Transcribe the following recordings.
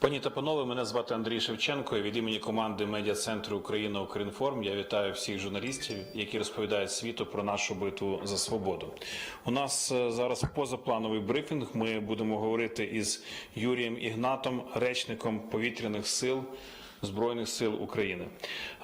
Пані та панове, мене звати Андрій Шевченко. і Від імені команди медіа центру Україна Укрінформ я вітаю всіх журналістів, які розповідають світу про нашу битву за свободу. У нас е, зараз позаплановий брифінг. Ми будемо говорити із Юрієм Ігнатом, речником повітряних сил. Збройних сил України,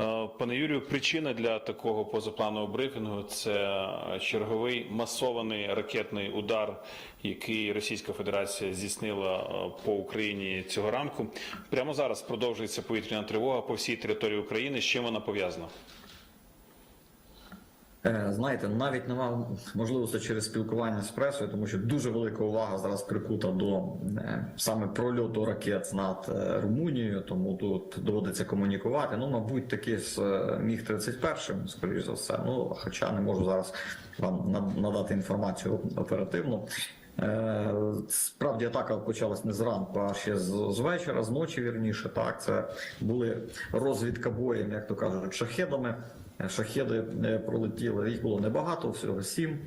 Е, пане Юрію, причина для такого позапланового брифінгу це черговий масований ракетний удар, який Російська Федерація здійснила е, по Україні цього ранку. Прямо зараз продовжується повітряна тривога по всій території України. З чим вона пов'язана? Е, Знаєте, навіть нема можливості через спілкування з пресою, тому що дуже велика увага зараз прикута до е, саме прольоту ракет над е, Румунією, тому тут доводиться комунікувати. Ну, мабуть, таки з міг 31 скоріш за все. Ну, хоча не можу зараз вам надати інформацію оперативно. Справді атака почалась не зранку, а ще з, з вечора, з ночі вірніше. Так, це були розвідка боєм, як то кажуть, шахедами. Шахеди е, пролетіли, їх було небагато, всього сім.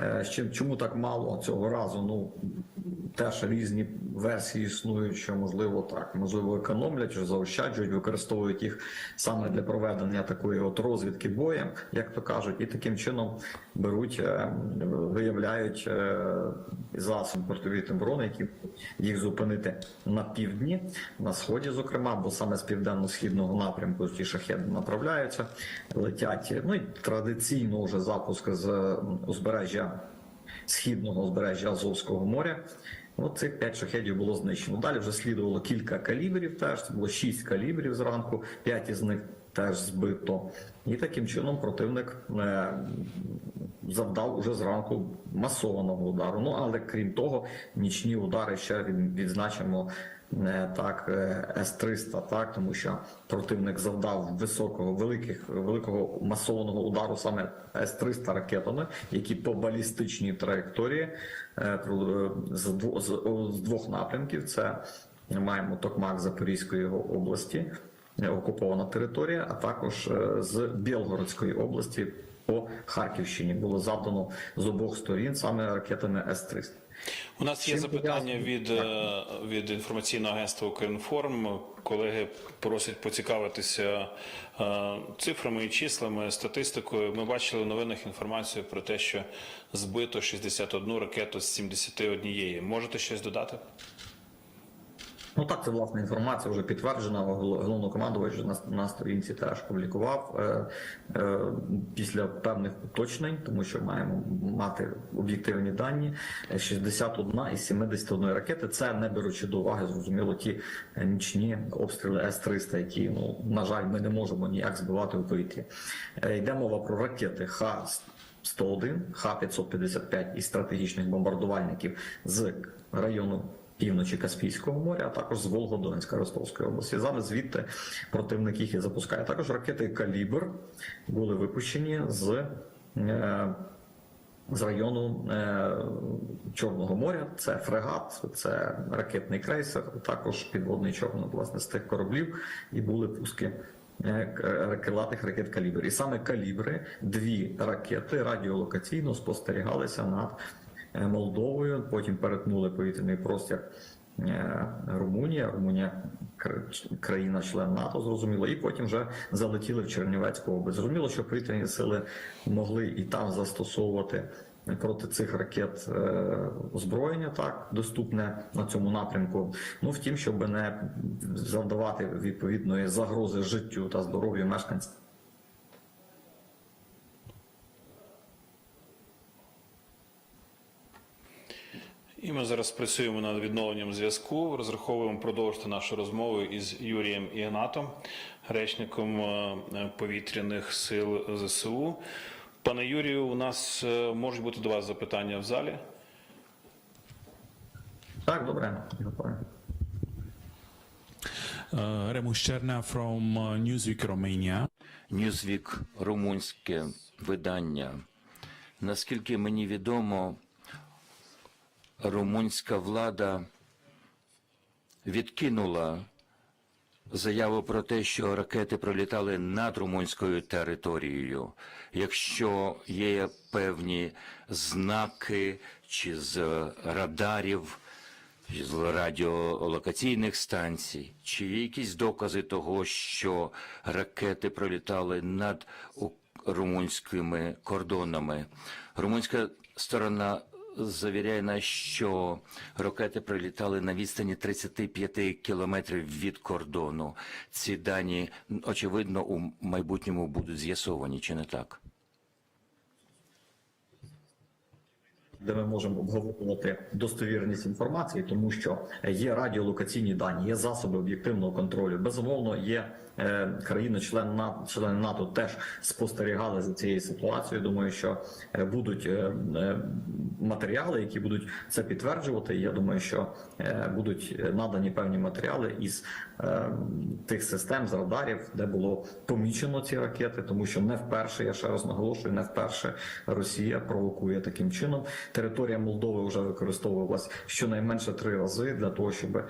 Е, Чому так мало цього разу? Ну теж різні версії існують, що можливо так, можливо, економлять, чи заощаджують, використовують їх саме для проведення такої от розвідки боєм, як то кажуть, і таким чином беруть, е, виявляють е, засоби противітної оборони, які їх зупинити на півдні, на сході, зокрема, бо саме з південно-східного напрямку ті шахеди направляються, летять. Ну і традиційно вже запуск з е, східного узбережжя Азовського моря. От цих п'ять шахедів було знищено. Далі вже слідувало кілька калібрів. Теж це було шість калібрів зранку, п'ять із них теж збито. І таким чином противник е, завдав уже зранку масованого удару. Ну але крім того, нічні удари ще відзначимо. Е, Так, е, С-300, так, тому що противник завдав високого, великих, великого масованого удару саме С-300 ракетами, які по балістичній траєкторії е, з дво- з- двох напрямків. Це маємо Токмак Запорізької області, е, окупована територія, а також е, з Білгородської області по Харківщині було завдано з обох сторін саме ракетами С-300. У нас є запитання від, е, від інформаційного агентства Укрінформ. Колеги просять поцікавитися е, цифрами і числами, статистикою. Ми бачили в новинах інформацію про те, що збито 61 ракету з 71. Можете щось додати? Ну так, це власне інформація вже підтверджена. Гол- Головнокомандувач на, на сторінці теж публікував е, е, після певних уточнень, тому що маємо мати об'єктивні дані. Е, 61 із 71 ракети. Це не беручи до уваги, зрозуміло, ті е, нічні обстріли С-300, які ну на жаль, ми не можемо ніяк збивати у повітрі. Е, Йде мова про ракети Х. 101, Х-555 із стратегічних бомбардувальників з району півночі Каспійського моря, а також з Волгодонська Ростовської області. Зараз звідти противник їх і запускає. Також ракети Калібр були випущені з. е, З району е, Чорного моря це фрегат, це ракетний крейсер, також підводний човен, власне, з тих кораблів, і були пуски е, крилатих ракет калібр. І саме калібри, дві ракети радіолокаційно спостерігалися над Молдовою, потім перетнули повітряний простір. е, Румунія, Румунія кр- країна-член НАТО, зрозуміло, і потім вже залетіли в Чернівецьку область. Зрозуміло, що повітряні сили могли і там застосовувати проти цих ракет е, озброєння, так доступне на цьому напрямку. Ну втім, щоб не завдавати відповідної загрози життю та здоров'ю мешканців. І ми зараз працюємо над відновленням зв'язку. Розраховуємо продовжити нашу розмову із Юрієм Ігнатом, речником е, повітряних сил ЗСУ. Пане Юрію, у нас е, можуть бути до вас запитання в залі. Так, добре, готові. Uh, Remus Черна from uh, Newsweek Romania. Ньюзвік румунське видання. Наскільки мені відомо, румунська влада відкинула заяву про те, що ракети пролітали над румунською територією. Якщо є певні знаки чи з радарів, з радіолокаційних станцій, чи є якісь докази того, що ракети пролітали над румунськими кордонами. Румунська сторона завіряє нас, що ракети прилітали на відстані 35 кілометрів від кордону. Ці дані, очевидно, у майбутньому будуть з'ясовані, чи не так? де ми можемо обговорювати достовірність інформації, тому що є радіолокаційні дані, є засоби об'єктивного контролю. Безумовно, є країни-члени НАТО, члени НАТО теж спостерігали за цією ситуацією. Думаю, що е, будуть е, е, матеріали, які будуть це підтверджувати. Я думаю, що е, будуть надані певні матеріали із е, тих систем з радарів, де було помічено ці ракети, тому що не вперше, я ще раз наголошую, не вперше Росія провокує таким чином. Територія Молдови вже використовувалась щонайменше три рази для того, щоб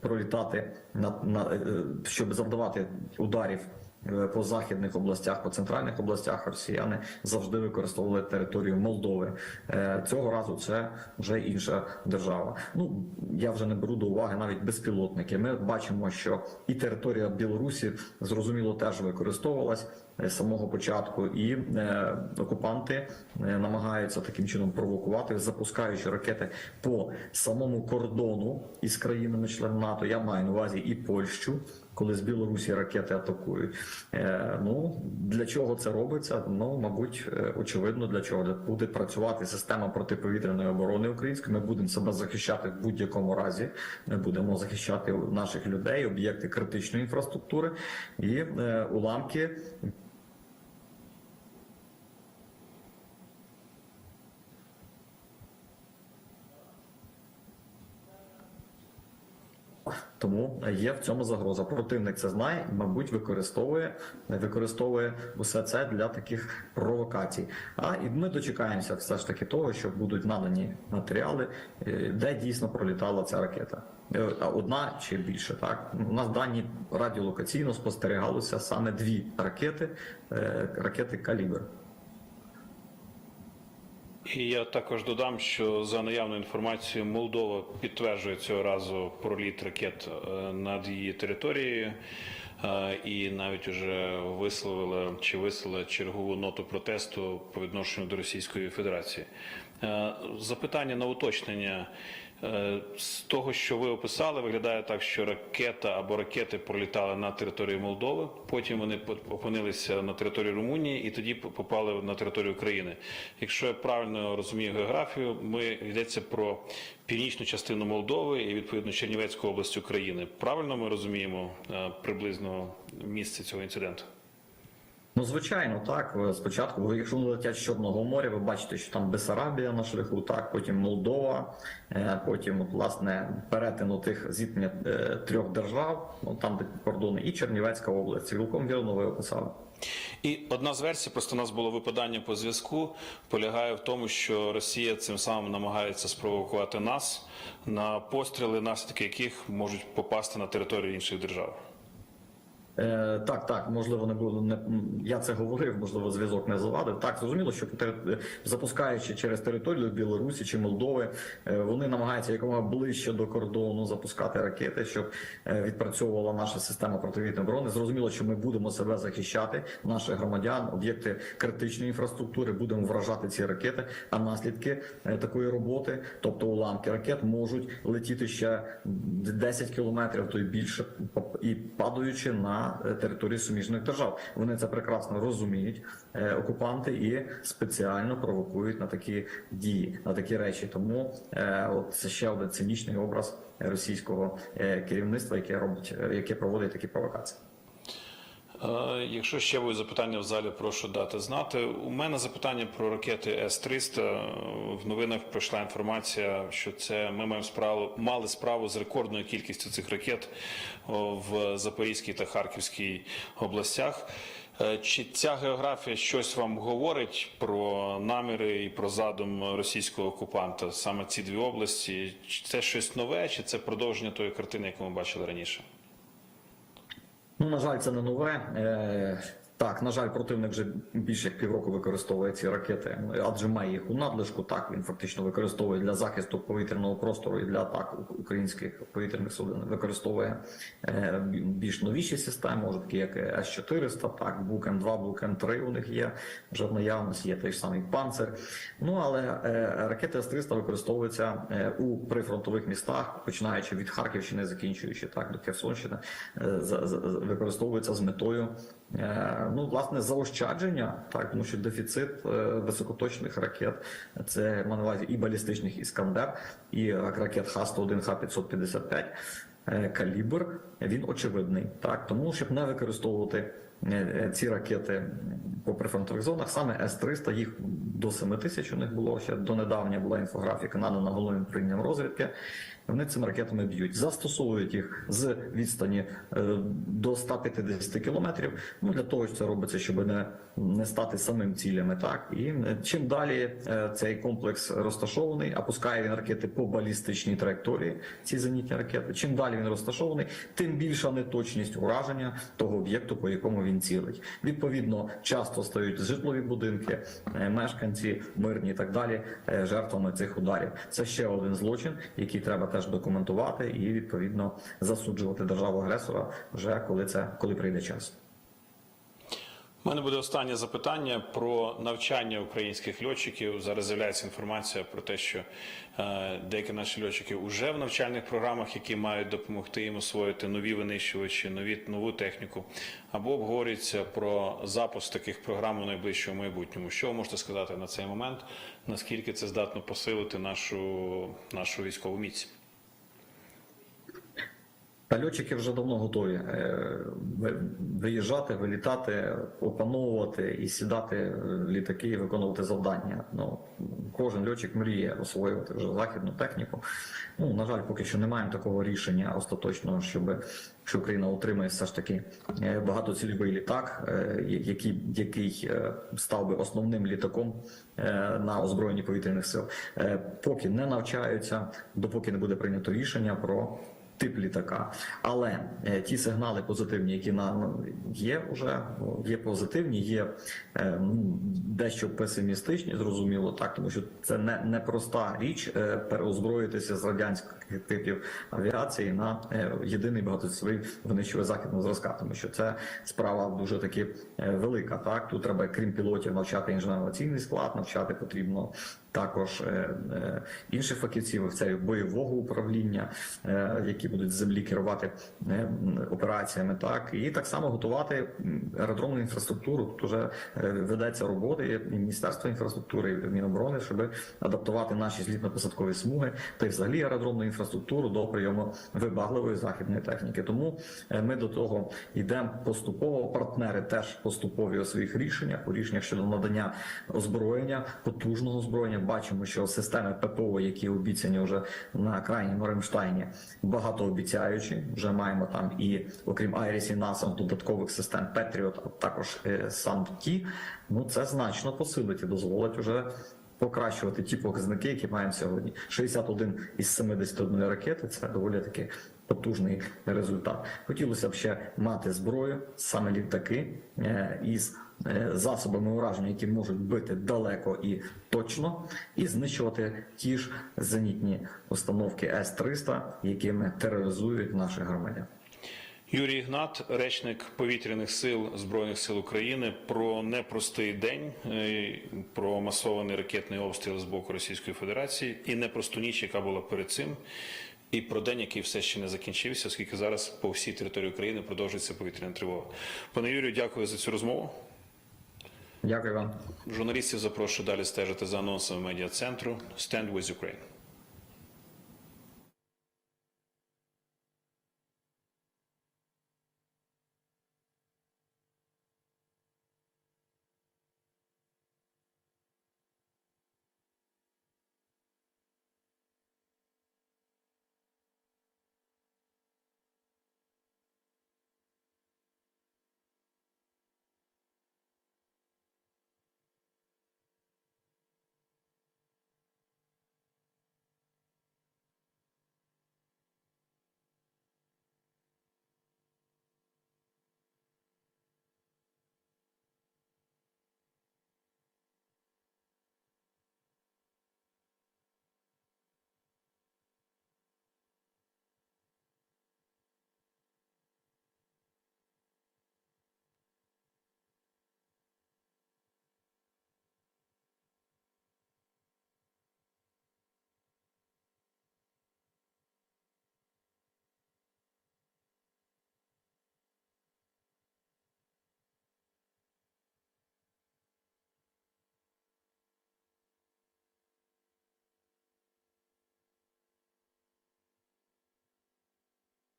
пролітати на, на е, щоб завдавати ударів. е, По західних областях, по центральних областях росіяни завжди використовували територію Молдови. Е, Цього разу це вже інша держава. Ну я вже не беру до уваги навіть безпілотники. Ми бачимо, що і територія Білорусі зрозуміло теж використовувалась з самого початку, і е, окупанти е, намагаються таким чином провокувати, запускаючи ракети по самому кордону із країнами-членами НАТО. Я маю на увазі і Польщу. Коли з Білорусі ракети атакують, е, ну для чого це робиться? Ну мабуть, е, очевидно, для чого буде працювати система протиповітряної оборони української. Ми будемо себе захищати в будь-якому разі. Ми будемо захищати наших людей, об'єкти критичної інфраструктури і е, уламки Тому є в цьому загроза. Противник це знає, і, мабуть, використовує використовує усе це для таких провокацій. А і ми дочекаємося все ж таки того, що будуть надані матеріали, е, де дійсно пролітала ця ракета. Е, Одна чи більше, так у нас дані радіолокаційно спостерігалося саме дві ракети, е, ракети калібр. І я також додам, що за наявною інформацією Молдова підтверджує цього разу проліт ракет е, над її територією. е, І навіть уже висловила чи вислала чергову ноту протесту по відношенню до Російської Федерації. Е, Запитання на уточнення з того, що ви описали, виглядає так, що ракета або ракети пролітали на території Молдови. Потім вони опинилися на території Румунії і тоді по- попали на територію України. Якщо я правильно розумію географію, ми йдеться про північну частину Молдови і відповідно Чернівецьку область України. Правильно ми розуміємо е, приблизно місце цього інциденту? Ну, звичайно, так. Спочатку, якщо вони летять з Чорного моря, ви бачите, що там Бесарабія на шляху, так, потім Молдова, е, потім, от, власне, перетину тих зіткнення е, трьох держав, ну, там, де кордони, і Чернівецька область. Цілком вірно ви описали. І одна з версій, просто у нас було випадання по зв'язку, полягає в тому, що Росія цим самим намагається спровокувати нас на постріли, наслідки яких можуть попасти на територію інших держав. Е, так, так, можливо, не було не я це говорив, можливо, зв'язок не завадив. Так, зрозуміло, що запускаючи через територію Білорусі чи Молдови, е, вони намагаються якомога ближче до кордону запускати ракети, щоб е, відпрацьовувала наша система противітної оборони. Зрозуміло, що ми будемо себе захищати, наших громадян, об'єкти критичної інфраструктури, будемо вражати ці ракети. А наслідки такої роботи, тобто уламки ракет, можуть летіти ще 10 кілометрів, то й більше, і падаючи на е, території суміжних держав. Вони це прекрасно розуміють, е, окупанти, і спеціально провокують на такі дії, на такі речі. Тому е, от це ще один цинічний образ російського керівництва, яке робить, яке проводить такі провокації. Е, Якщо ще будуть запитання в залі, прошу дати знати. У мене запитання про ракети С-300. В новинах пройшла інформація, що це ми маємо справу, мали справу з рекордною кількістю цих ракет в Запорізькій та Харківській областях. Е, Чи ця географія щось вам говорить про наміри і про задум російського окупанта? Саме ці дві області? Чи це щось нове, чи це продовження тої картини, яку ми бачили раніше? Ну, на жаль, це не нове. Е, Так, на жаль, противник вже більше як півроку використовує ці ракети, адже має їх у надлишку. Так він фактично використовує для захисту повітряного простору і для атак українських повітряних суден. Використовує е, більш новіші системи, може такі як С 400 так Бук М2, Бук М3 у них є вже в наявності. Є той ж самий панцир. Ну але е, ракети С-300 використовуються е, у прифронтових містах, починаючи від Харківщини, закінчуючи так до Херсонщини, е, за- використовуються з метою. Е, Ну, власне, заощадження, так, тому що дефіцит е, високоточних ракет це на і балістичних іскандер, і ракет Х-101, Х-555 е, калібр, він очевидний. Так, тому щоб не використовувати ці ракети по прифронтових зонах, саме С-300, їх до 7 тисяч у них було ще донедавня була інфографіка надана головним управлінням розвідки. Вони цими ракетами б'ють, застосовують їх з відстані е, до 150 кілометрів. Ну для того, що це робиться, щоб не, не стати самим цілями. Так і чим далі е, цей комплекс розташований, а пускає він ракети по балістичній траєкторії, ці зенітні ракети. Чим далі він розташований, тим більша неточність ураження того об'єкту, по якому він цілить. Відповідно, часто стають житлові будинки, е, мешканці, мирні і так далі, жертвами цих ударів. Це ще один злочин, який треба теж документувати і відповідно засуджувати державу агресора вже коли це коли прийде час. У мене буде останнє запитання про навчання українських льотчиків. Зараз з'являється інформація про те, що е, деякі наші льотчики вже в навчальних програмах, які мають допомогти їм освоїти нові винищувачі, нові нову техніку, або обговорюється про запуск таких програм у найближчому майбутньому. Що ви можете сказати на цей момент? Наскільки це здатно посилити нашу, нашу військову міць? Та льотчики вже давно готові е, ви- виїжджати, вилітати, опановувати і сідати в літаки і виконувати завдання. Ну кожен льотчик мріє освоювати вже західну техніку. Ну на жаль, поки що не маємо такого рішення остаточного, щоб що Україна отримає все ж таки е, багатоцільовий літак, е, який, який е, став би основним літаком е, на озброєнні повітряних сил. Е, Поки не навчаються, допоки не буде прийнято рішення про тип літака. Але е, ті сигнали позитивні, які нам є, вже є позитивні, є е, дещо песимістичні, зрозуміло, так, тому що це не, не проста річ е, переозброїтися з радянських типів авіації на єдиний багатоцільовий винищувач західного зразка, тому що це справа дуже таки велика. Так тут треба, крім пілотів, навчати інженерно-авіаційний склад, навчати потрібно також е, е, інших фахівців це бойового управління, е, які будуть з землі керувати операціями, так і так само готувати аеродромну інфраструктуру. Тут вже ведеться робота і Міністерство інфраструктури, і Міноборони, щоб адаптувати наші злітно-посадкові смуги та й взагалі аеродромну інфраструктуру до прийому вибагливої західної техніки. Тому ми до того йдемо поступово. Партнери теж поступові у своїх рішеннях, у рішеннях щодо надання озброєння, потужного озброєння. Бачимо, що системи ППО, які обіцяні вже на крайньому Ремштайні, багатообіцяючі. Вже маємо там і окрім Айріс і НАСА додаткових систем Петріот, а також Сандті. Ну це значно посилить і дозволить уже. Покращувати ті показники, які маємо сьогодні. 61 із 71 ракети це доволі таки потужний результат. Хотілося б ще мати зброю, саме літаки е, із е, засобами ураження, які можуть бити далеко і точно, і знищувати ті ж зенітні установки С-300, якими тероризують наших громадян. Юрій Ігнат, речник повітряних сил збройних сил України, про непростий день, е, про масований ракетний обстріл з боку Російської Федерації і непросту ніч, яка була перед цим, і про день, який все ще не закінчився, оскільки зараз по всій території України продовжується повітряна тривога. Пане Юрію, дякую за цю розмову. Дякую вам. Журналістів запрошую далі стежити за анонсами медіа центру Stand with Ukraine.